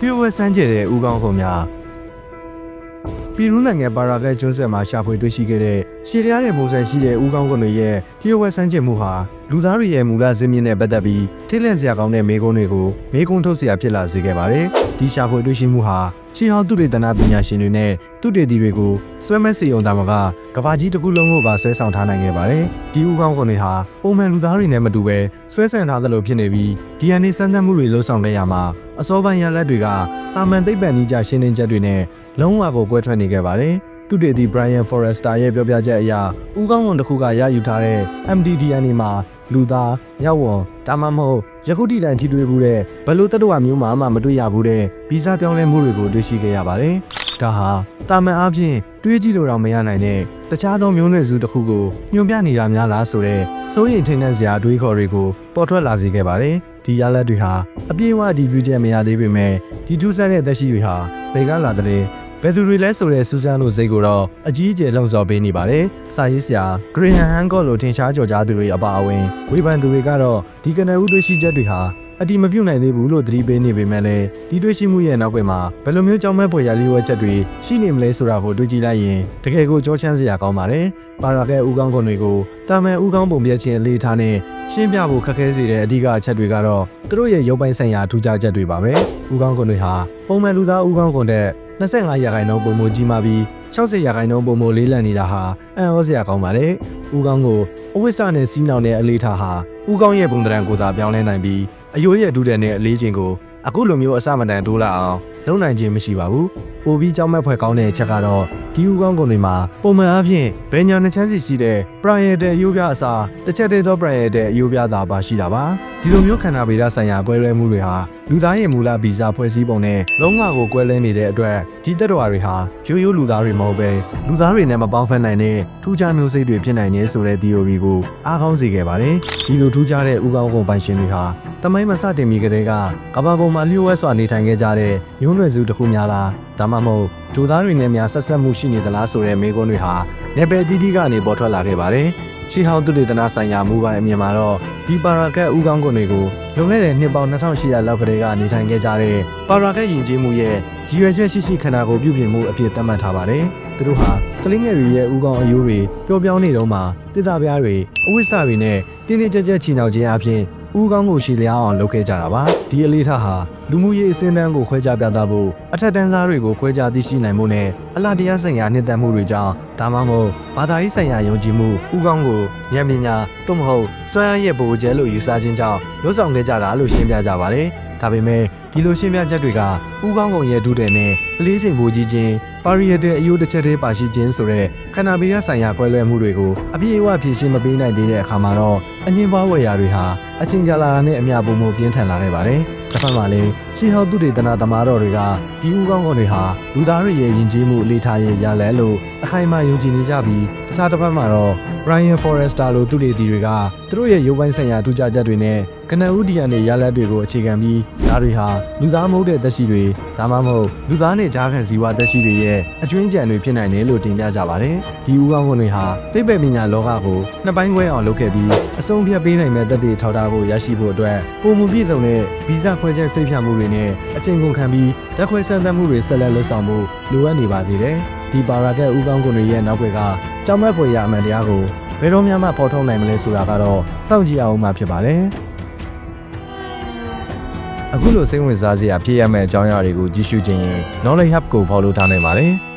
ပြုဝဲစမ်းကြတဲ့ဦးကောင်းခုံများပီရူးနိုင်ငံပါရာဂတ်ကျွန်းဆက်မှာရှာဖွေတွေ့ရှိခဲ့တဲ့ရှည်ရတဲ့ပုံစံရှိတဲ့ဦးကောင်းခုံတွေရဲ့ပြုဝဲစမ်းကြမှုဟာ လူသားတွေရဲ့မူလဇင်းမြင့်နဲ့ပတ်သက်ပြီးထိတ်လန့်စရာကောင်းတဲ့မေးခွန်းတွေကိုမေးခွန်းထုတ်စရာဖြစ်လာစေခဲ့ပါတယ်။ဒီရှာဖွေတွေ့ရှိမှုဟာရှေးဟောင်းသူတေသနာပညာရှင်တွေနဲ့သူတေသီတွေကိုဆွဲမက်စီအောင်တာမကကဘာကြီးတစ်ခုလုံးကိုပါဆွဲဆောင်ထားနိုင်ခဲ့ပါတယ်။ဒီဦးကောင်းခုံတွေဟာပုံမှန်လူသားတွေနဲ့မတူပဲဆွဲဆန်ထားသလိုဖြစ်နေပြီး DNA စမ်းသပ်မှုတွေလှုပ်ဆောင်ခဲ့ရမှာအစောပိုင်းရလဒ်တွေကတာမန်သိပ္ပံနည်းကျရှင်းလင်းချက်တွေနဲ့လုံးဝကိုကွဲထွက်နေခဲ့ပါတယ်။သူတေသီ Brian Forrester ရဲ့ပြောပြချက်အရဦးကောင်းခုံတစ်ခုကရယူထားတဲ့ MD-DNA မှာ လူသား၊မြောက်ဝံဒါမှမဟုတ်ယခုတိတိုင်ထိတွေ့မှုတဲ့ဘယ်လို့တတ္တဝမျိုးမှမတွေ့ရဘူးတဲ့ဗီဇပြောင်းလဲမှုတွေကိုတွေ့ရှိခဲ့ရပါတယ်။ဒါဟာတာမန်အားဖြင့်တွေးကြည့်လို့တော့မရနိုင်တဲ့တခြားသောမျိုးနွယ်စုတစ်ခုကိုညွှန်ပြနေတာများလားဆိုတဲ့စိုးရိမ်ထိန်တဲ့စရာအတွေးခေါ်တွေကိုပေါ်ထွက်လာစေခဲ့ပါတယ်။ဒီရလဒ်တွေဟာအပြည့်အဝအတည်ပြုချက်မရသေးပေမဲ့ဒီထူးဆန်းတဲ့သက်ရှိတွေဟာဘယ်ကလာတဲ့ ဘယ်သူတွေလဲဆိုတဲ့စူဇန်လိုစိတ်ကိုတော့အကြီးအကျယ်လှုံ့ဆော်ပေးနေပါတယ်။စာရေးဆရာဂရီဟန်ဟန်ကော့လိုထင်ရှားကြော်ကြားသူတွေအပါအဝင်ဝေဖန်သူတွေကတော့ဒီကနဦးတွေ့ရှိချက်တွေဟာအတိမပြုတ်နိုင်သေးဘူးလို့သတိပေးနေပေမဲ့လည်းဒီတွေ့ရှိမှုရဲ့နောက်ွယ်မှာဘယ်လိုမျိုးကြောင်းမဲ့ပေါ်ရလျောဝချက်တွေရှိနေမလဲဆိုတာကိုတွေးကြည့်လိုက်ရင်တကယ်ကိုကြောချမ်းစရာကောင်းပါတယ်။ပါရာကဲဦးကောင်းကွန်တွေကိုတာမန်ဦးကောင်းပုံပြခြင်းအလေးထားနဲ့ရှင်းပြဖို့ခက်ခဲစေတဲ့အဓိကအချက်တွေကတော့သူတို့ရဲ့ရုပ်ပိုင်းဆိုင်ရာထူးခြားချက်တွေပါပဲ။ဦးကောင်းကွန်တွေဟာပုံမှန်လူသားဦးကောင်းကွန်တဲ့ 25ရာခိုင်နှုန်းပုံမကြီးမှပြီး60ရာခိုင်နှုန်းပုံမလေးလံနေတာဟာအံ့ဩစရာကောင်းပါတယ်။ဦးကောင်းကိုအဝိဆနဲ့စီးနှောင်တဲ့အလေးထားဟာဦးကောင်းရဲ့ပုံသဏ္ဍာန်ကိုသာပြောင်းလဲနိုင်ပြီးအယိုးရဲ့ဒုတဲ့နဲ့အလေးချင်းကိုအခုလိုမျိုးအစမတန်တိုးလာအောင်လုပ်နိုင်ခြင်းမရှိပါဘူး။ပိုပြီးကြောင်းမဲ့ဖွယ်ကောင်းတဲ့အချက်ကတော့ဒီဦးကောင်းကုန်တွေမှာပုံမှန်အားဖြင့်ဘယ်ညာနှချမ်းစီရှိတဲ့ prior အယိုးပြအစားတစ်ချက်တည်းသော prior အယိုးပြသာပါရှိတာပါ။ဒီလိုမျိုးခန္ဓာဗေဒဆိုင်ရာကွဲလွဲမှုတွေဟာလူသားရဲ့မူလဗီဇဖွဲ့စည်းပုံနဲ့လုံးဝကိုကွဲလွဲနေတဲ့အတွက်ဒီတက်တော်တွေဟာရိုးရိုးလူသားတွေမဟုတ်ပဲလူသားတွေနဲ့မပေါင်းဖက်နိုင်တဲ့ထူးခြားမျိုးစိတ်တွေဖြစ်နိုင်နေဆိုတဲ့ theory ကိုအားကောင်းစေခဲ့ပါတယ်။ဒီလိုထူးခြားတဲ့ဥကောင်းကုန်ပိုင်ရှင်တွေဟာတမိုင်းမစတင်မီကတည်းကကမ္ဘာပေါ်မှာလျှို့ဝှက်စွာနေထိုင်ခဲ့ကြတဲ့မျိုးနွယ်စုတစ်ခုများလား ဒါမှမဟုတ်ဂျိုသားတွေနဲ့များဆက်ဆက်မှုရှိနေသလားဆိုတဲ့မေးခွန်းတွေဟာနေပယ်တီးတီးကနေပေါ်ထွက်လာခဲ့ပါတယ်။ရှီဟောင်းသူတေသနာဆိုင်ရာမူပိုင်အမြင်မှာတော့ဒီပါရာကတ်ဥကောင်းကွန်တွေကိုလွန်ခဲ့တဲ့နှစ်ပေါင်း2800လောက်ကတည်းကနေထိုင်ခဲ့ကြတဲ့ပါရာကတ်ယဉ်ကျေးမှုရဲ့ရည်ရွယ်ချက်ရှိရှိခန္ဓာကိုယ်ပြုပြင်မှုအဖြစ်သတ်မှတ်ထားပါတယ်။သူတို့ဟာကလင်းငယ်တွေရဲ့ဥကောင်းအယိုးတွေပျော်ပြောင်းနေတော့မှတိသပြားတွေအဝိဆတွေနဲ့တင်းတင်းကြပ်ကြပ်ချီနှောင်ခြင်းအပြင် ဦးကောင်းကိုရှည်လျားအောင်လုပ်ခဲ့ကြတာပါဒီအလေးထားဟာလူမှုရေးအစင်းတန်းကိုခွဲခြားပြသဖို့အထက်တန်းစားတွေကိုခွဲခြားသိရှိနိုင်မှုနဲ့အလားတရားဆိုင်ရာနှစ်သက်မှုတွေကြောင့်ဒါမှမဟုတ်ဘာသာရေးဆိုင်ရာယုံကြည်မှုဦးကောင်းကိုဉာဏ်ပညာသို့မဟုတ်စွမ်းအားရဲ့ဗိုလ်ကျဲလို့ယူဆခြင်းကြောင့်လွတ်ဆောင်ခဲ့ကြတာလို့ရှင်းပြကြပါတယ်ဒါပေမဲ့ ဒီလိုရှင်းပြချက်တွေကဦးကောင်းကုန်ရဲ့ဒုတဲ့နဲ့အလေးချိန်ပိုကြီးခြင်းပါရီယက်တဲ့အယိုးတစ်ချက်တည်းပါရှိခြင်းဆိုတဲ့ခန္ဓာဗေဒဆိုင်ရာကွဲလွဲမှုတွေကိုအပြည့်အဝဖြည့်ရှင်းမပေးနိုင်သေးတဲ့အခါမှာတော့အငင်းပွားဝယ်ရာတွေဟာအချင်းကြလာတာနဲ့အမျှပုံမှုပြင်းထန်လာခဲ့ပါတယ်။တစ်ဖက်မှာလည်းရှီဟောက်သူတေသနာသမားတော်တွေကဒီဦးကောင်းကုန်တွေဟာလူသားတွေရဲ့ယဉ်ကျေးမှုအလေးထားရဲ့ရလဲလို့အခိုင်အမာယုံကြည်နေကြပြီးတခြားတစ်ဖက်မှာတော့ Brian Forrester လိုသူတေသီတွေကသူတို့ရဲ့ရုပ်ပိုင်းဆိုင်ရာထူးခြားချက်တွေနဲ့ကနဦးဒီယန်တွေရလက်တွေကိုအခြေခံပြီးဒါတွေဟာလူသားမဟုတ်တဲ့သက်ရှိတွေဒါမှမဟုတ်လူသားနဲ့ကြားခံဇီဝသက်ရှိတွေရဲ့အကျွင်းကြံတွေဖြစ်နိုင်တယ်လို့တင်ပြကြပါတယ်။ဒီဦးကောင်းကုန်တွေဟာသိပ္ပံပညာလောကကိုနှစ်ပိုင်းခွဲအောင်လုပ်ခဲ့ပြီးအဆုံးဖြတ်ပေးနိုင်မဲ့သက်သေထောက်ထားဖို့ရရှိဖို့အတွက်ပုံမှုပြည့်စုံတဲ့ဗီဇခွဲချက်စိတ်ဖြတ်မှုတွေနဲ့အချိန်ကုန်ခံပြီးတက်ခွဲစမ်းသပ်မှုတွေဆက်လက်လုပ်ဆောင်မှုလိုအပ်နေပါသေးတယ်။ဒီပါရာကက်ဦးကောင်းကုန်တွေရဲ့နောက်ွယ်က ကြောင်မက်ဖွယ်ရအမှန်တရားကိုဘယ်တော့မှမဖော်ထုတ်နိုင်မလဲဆိုတာကတော့စောင့်ကြည့်အောင်မှဖြစ်ပါတယ်။အခုလိုစိတ်ဝင်စားစရာဖြစ်ရမယ့်အကြောင်းအရာတွေကိုကြည့်ရှုခြင်းရင် Knowledge Hub ကို follow ထားနိုင်ပါတယ်။